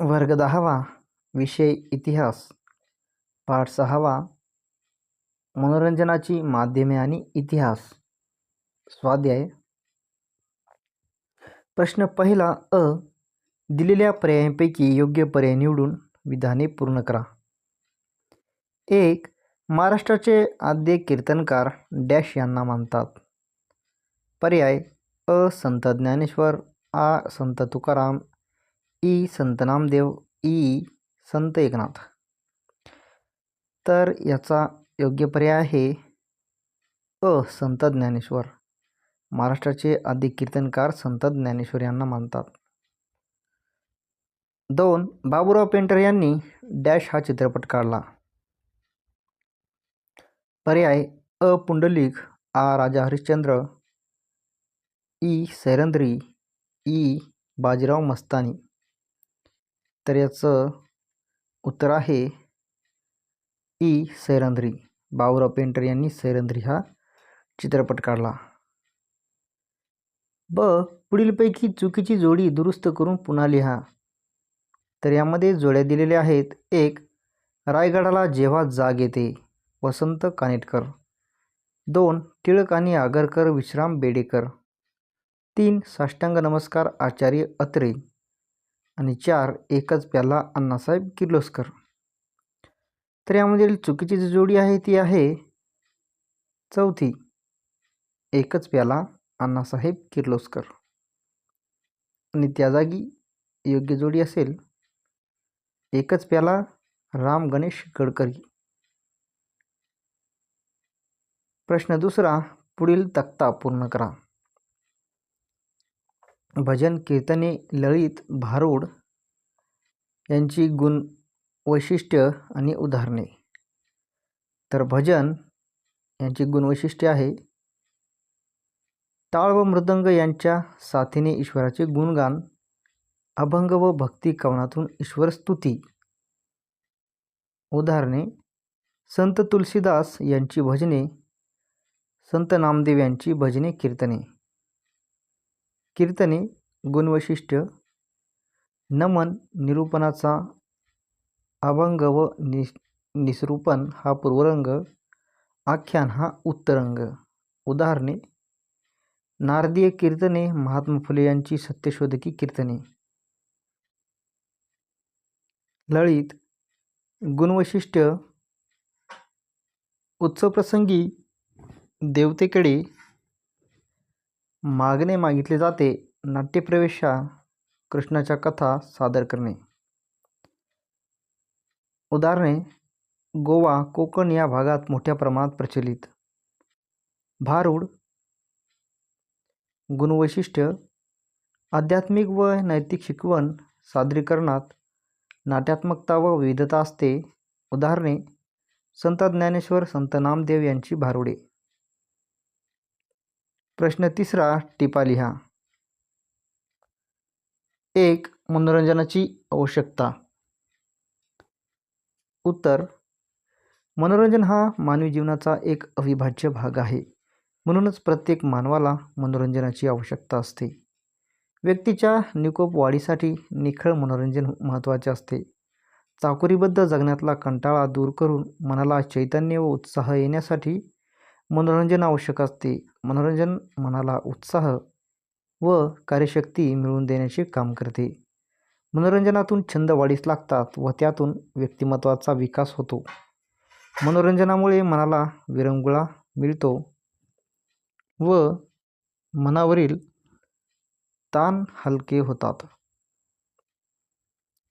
वर्ग दहावा विषय इतिहास. पाठ सहावा मनोरंजनाची माध्यमे आणि इतिहास. स्वाध्याय. प्रश्न पहिला अ दिलेल्या पर्यायांपैकी योग्य पर्याय निवडून विधाने पूर्ण करा. एक महाराष्ट्राचे आद्य कीर्तनकार डॅश यांना मानतात. पर्याय अ संत ज्ञानेश्वर आ संत तुकाराम ई संत नामदेव ई संत एकनाथ. तर याचा योग्य पर्याय आहे अ संत ज्ञानेश्वर. महाराष्ट्राचे आद्य कीर्तनकार संत ज्ञानेश्वर यांना मानतात. दोन बाबूराव पेंटर यांनी डॅश हा चित्रपट काढला. पर्याय अ पुंडलिक आ राजा हरिश्चंद्र ई सैरंद्री ई बाजीराव मस्तानी. तर याचं उत्तर आहे ई. सैरंद्री बाबुराव पेंटर यांनी सैरंद्री हा चित्रपट काढला. ब. पुढीलपैकी चुकीची जोडी दुरुस्त करून पुन्हा लिहा. तर यामध्ये जोड्या दिलेल्या आहेत. एक रायगडाला जेव्हा जाग येते वसंत कानेटकर. दोन टिळक आणि आगरकर विश्राम बेडेकर. तीन साष्टांग नमस्कार आचार्य अत्रे. आणि चार एकच प्याला अण्णासाहेब किर्लोस्कर. तर यामधील चुकीची जी जोडी आहे ती आहे चौथी एकच प्याला अण्णासाहेब किर्लोस्कर. आणि त्या जागी योग्य जोडी असेल एकच प्याला राम गणेश गडकरी. प्रश्न दुसरा पुढील तक्ता पूर्ण करा. भजन कीर्तने ललित भारूड यांची गुण वैशिष्ट्य आणि उदाहरणे. तर भजन यांची गुणवैशिष्ट्य आहे. टाळ व मृदंग यांच्या साथीने ईश्वराचे गुणगान अभंग व भक्ती कवनातून ईश्वर स्तुती. उदाहरणे संत तुलसीदास यांची भजने संत नामदेव यांची भजने कीर्तने. कीर्तने गुणवैशिष्ट्य नमन निरूपणाचा अभंग व निस निसरूपण हा पूर्वरंग आख्यान हा उत्तरंग. उदाहरणे नारदीय कीर्तने महात्मा फुले यांची सत्यशोधकी कीर्तने. लळीत गुणवैशिष्ट्य उत्सवप्रसंगी देवतेकडे मागणे मागितले जाते नाट्यप्रवेशा कृष्णाच्या कथा सादर करणे. उदाहरणे गोवा कोकण या भागात मोठ्या प्रमाणात प्रचलित. भारूड गुणवैशिष्ट्य आध्यात्मिक व नैतिक शिकवण सादरीकरणात नाट्यात्मकता व विविधता असते. उदाहरणे संत ज्ञानेश्वर संत नामदेव यांची भारुडे. प्रश्न तिसरा टिपा लिहा. एक मनोरंजनाची आवश्यकता. उत्तर मनोरंजन हा मानवी जीवनाचा एक अविभाज्य भाग आहे. म्हणूनच प्रत्येक मानवाला मनोरंजनाची आवश्यकता असते. व्यक्तीच्या निकोप वाढीसाठी निखळ मनोरंजन महत्त्वाचे असते. चाकोरीबद्ध जगण्यातला कंटाळा दूर करून मनाला चैतन्य व उत्साह येण्यासाठी मनोरंजन आवश्यक असते. मनोरंजन मनाला उत्साह व कार्यशक्ती मिळवून देण्याचे काम करते. मनोरंजनातून छंद वाढीस लागतात व त्यातून व्यक्तिमत्वाचा विकास होतो. मनोरंजनामुळे मनाला विरंगुळा मिळतो व मनावरील ताण हलके होतात.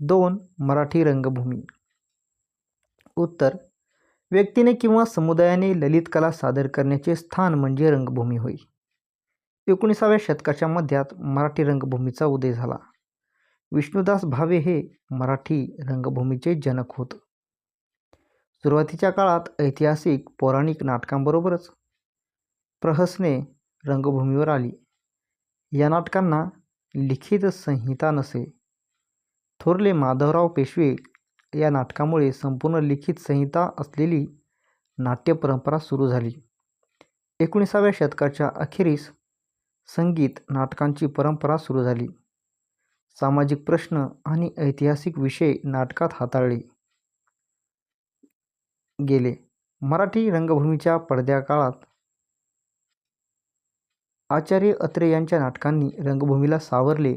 दोन मराठी रंगभूमी. उत्तर व्यक्तीने किंवा समुदायाने ललित कला सादर करण्याचे स्थान म्हणजे रंगभूमी होय. एकोणीसाव्या शतकाच्या मध्यात मराठी रंगभूमीचा उदय झाला. विष्णुदास भावे हे मराठी रंगभूमीचे जनक होत. सुरुवातीच्या काळात ऐतिहासिक पौराणिक नाटकांबरोबरच प्रहसने रंगभूमीवर आली. या नाटकांना लिखित संहिता नसे. थोरले माधवराव पेशवे या नाटकामुळे संपूर्ण लिखित संहिता असलेली नाट्य परंपरा सुरू झाली. एकोणीसाव्या शतकाच्या अखेरीस संगीत नाटकांची परंपरा सुरू झाली. सामाजिक प्रश्न आणि ऐतिहासिक विषय नाटकात हाताळले गेले. मराठी रंगभूमीच्या पडद्याकाळात आचार्य अत्रे यांच्या नाटकांनी रंगभूमीला सावरले.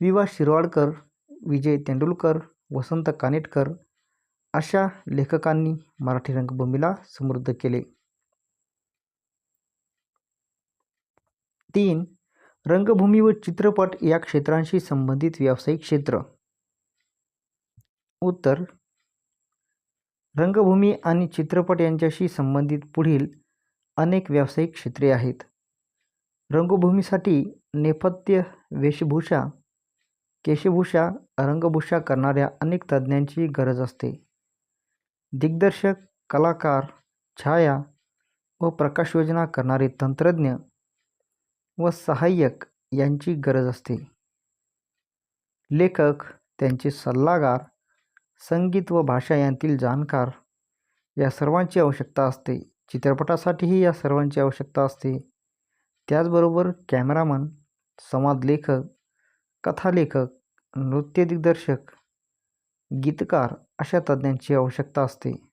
वि वा शिरवाडकर विजय तेंडुलकर वसंत कानेटकर अशा लेखकांनी मराठी रंगभूमीला समृद्ध केले. तीन रंगभूमी व चित्रपट या क्षेत्रांशी संबंधित व्यावसायिक क्षेत्र. उत्तर रंगभूमी आणि चित्रपट यांच्याशी संबंधित पुढील अनेक व्यावसायिक क्षेत्रे आहेत. रंगभूमीसाठी नेपथ्य वेशभूषा केशभूषा रंगभूषा करणाऱ्या अनेक तज्ज्ञांची गरज असते. दिग्दर्शक कलाकार छाया व प्रकाशयोजना करणारे तंत्रज्ञ व सहाय्यक यांची गरज असते. लेखक त्यांचे सल्लागार संगीत व भाषा यांतील जाणकार या सर्वांची आवश्यकता असते. चित्रपटासाठीही या सर्वांची आवश्यकता असते. त्याचबरोबर कॅमेरामन संवादलेखक कथालेखक नृत्य दिग्दर्शक गीतकार अशा तज्ज्ञांची आवश्यकता असते.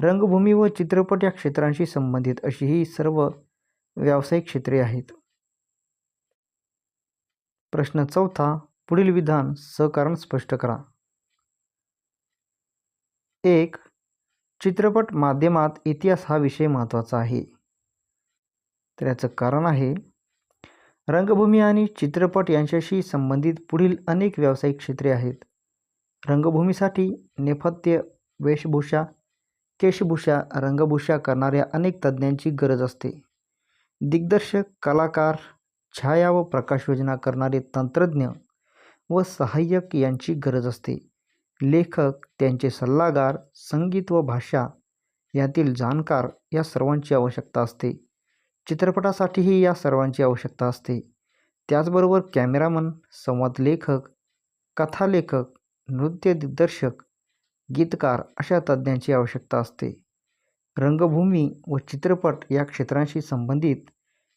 रंगभूमी व चित्रपट या क्षेत्रांशी संबंधित अशी ही सर्व व्यावसायिक क्षेत्रे आहेत. प्रश्न चौथा पुढील विधान सहकारण स्पष्ट करा. एक चित्रपट माध्यमात इतिहास हा विषय महत्त्वाचा आहे. तर याचं कारण आहे रंगभूमी आणि चित्रपट यांच्याशी संबंधित पुढील अनेक व्यावसायिक क्षेत्रे आहेत. रंगभूमीसाठी नेपथ्य वेशभूषा केशभूषा रंगभूषा करणाऱ्या अनेक तज्ज्ञांची गरज असते. दिग्दर्शक कलाकार छाया व प्रकाशयोजना करणारे तंत्रज्ञ व सहाय्यक यांची गरज असते. लेखक त्यांचे सल्लागार संगीत व भाषा यातील जाणकार या सर्वांची आवश्यकता असते. चित्रपटासाठीही या सर्वांची आवश्यकता असते. त्याचबरोबर कॅमेरामन संवाद लेखक कथालेखक नृत्य दिग्दर्शक गीतकार अशा तज्ज्ञांची आवश्यकता असते. रंगभूमी व चित्रपट या क्षेत्रांशी संबंधित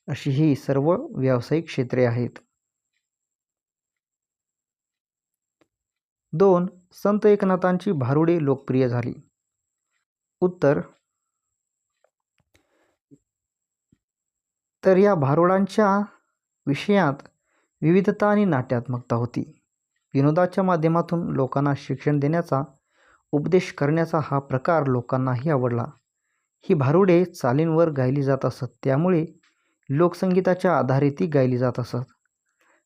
अशी ही सर्व व्यावसायिक क्षेत्रे आहेत. दोन संत एकनाथांची भारुडे लोकप्रिय झाली. उत्तर तर या भारुडांच्या विषयात विविधता आणि नाट्यात्मकता होती. विनोदाच्या माध्यमातून लोकांना शिक्षण देण्याचा उपदेश करण्याचा हा प्रकार लोकांनाही आवडला. ही भारुडे चालींवर गायली जात असत त्यामुळे लोकसंगीताच्या आधारे ती गायली जात असत.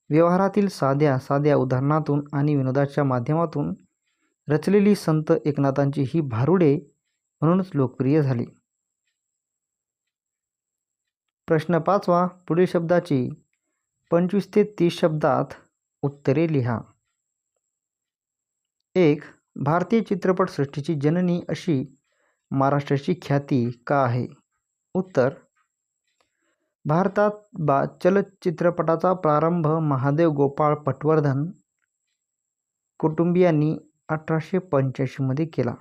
व्यवहारातील साध्या साध्या उदाहरणातून आणि विनोदाच्या माध्यमातून रचलेली संत एकनाथांची ही भारुडे म्हणूनच लोकप्रिय झाली. प्रश्न पाचवा पुढील शब्दाची पंचवीस ते तीस शब्दात उत्तरे लिहा. एक भारतीय चित्रपटसृष्टीची जननी अशी महाराष्ट्राची ख्याती का आहे? उत्तर भारतात बा चलचित्रपटाचा प्रारंभ महादेव गोपाळ पटवर्धन कुटुंबियांनी अठराशे पंच्याऐंशीमध्ये केला.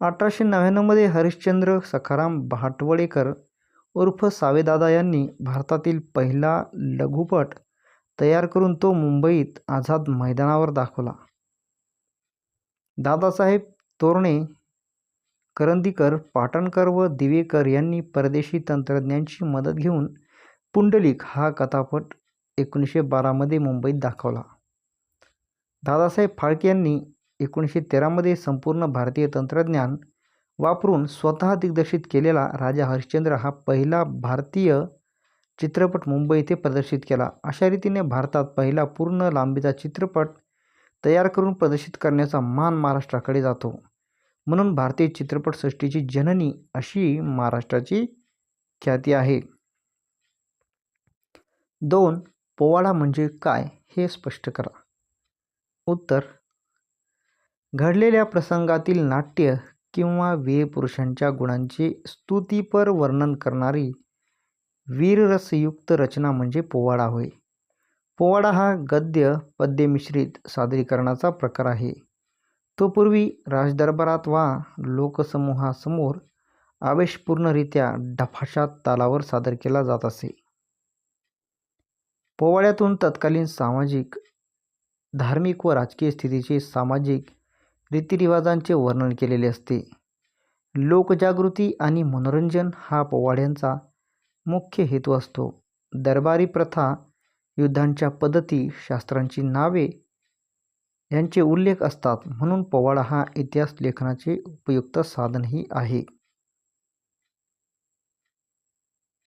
अठराशे नव्याण्णवमध्ये हरिश्चंद्र सखाराम भाटवडेकर उर्फ सावेदादा यांनी भारतातील पहिला लघुपट तयार करून तो मुंबईत आझाद मैदानावर दाखवला. दादासाहेब तोरणे करंदीकर पाटणकर व दिवेकर यांनी परदेशी तंत्रज्ञांची मदत घेऊन पुंडलिक हा कथापट एकोणीसशे बारामध्ये मुंबईत दाखवला. दादासाहेब फाळके यांनी एकोणीसशे तेरामध्ये संपूर्ण भारतीय तंत्रज्ञान वापरून स्वतः दिग्दर्शित केलेला राजा हरिश्चंद्र हा पहिला भारतीय चित्रपट मुंबई येथे प्रदर्शित केला. अशा रीतीने भारतात पहिला पूर्ण लांबीचा चित्रपट तयार करून प्रदर्शित करण्याचा मान महाराष्ट्राकडे जातो. म्हणून भारतीय चित्रपटसृष्टीची जननी अशी महाराष्ट्राची ख्याती आहे. दोन पोवाडा म्हणजे काय हे स्पष्ट करा. उत्तर घडलेल्या प्रसंगातील नाट्य किंवा वीर पुरुषांच्या गुणांचे स्तुतीपर वर्णन करणारी वीररसयुक्त रचना म्हणजे पोवाडा होय. पोवाडा हा गद्य पद्य मिश्रित सादरीकरणाचा प्रकार आहे. तो पूर्वी राजदरबारात वा लोकसमूहासमोर आवेशपूर्णरित्या ढफाशात तालावर सादर केला जात असे. पोवाड्यातून तत्कालीन सामाजिक धार्मिक व राजकीय स्थितीचे सामाजिक रीतिरिवाजांचे वर्णन केलेले असते. लोकजागृती आणि मनोरंजन हा पोवाड्यांचा मुख्य हेतू असतो. दरबारी प्रथा युद्धांच्या पद्धती शास्त्रांची नावे यांचे उल्लेख असतात. म्हणून पोवाडा हा इतिहास लेखनाचे उपयुक्त साधनही आहे.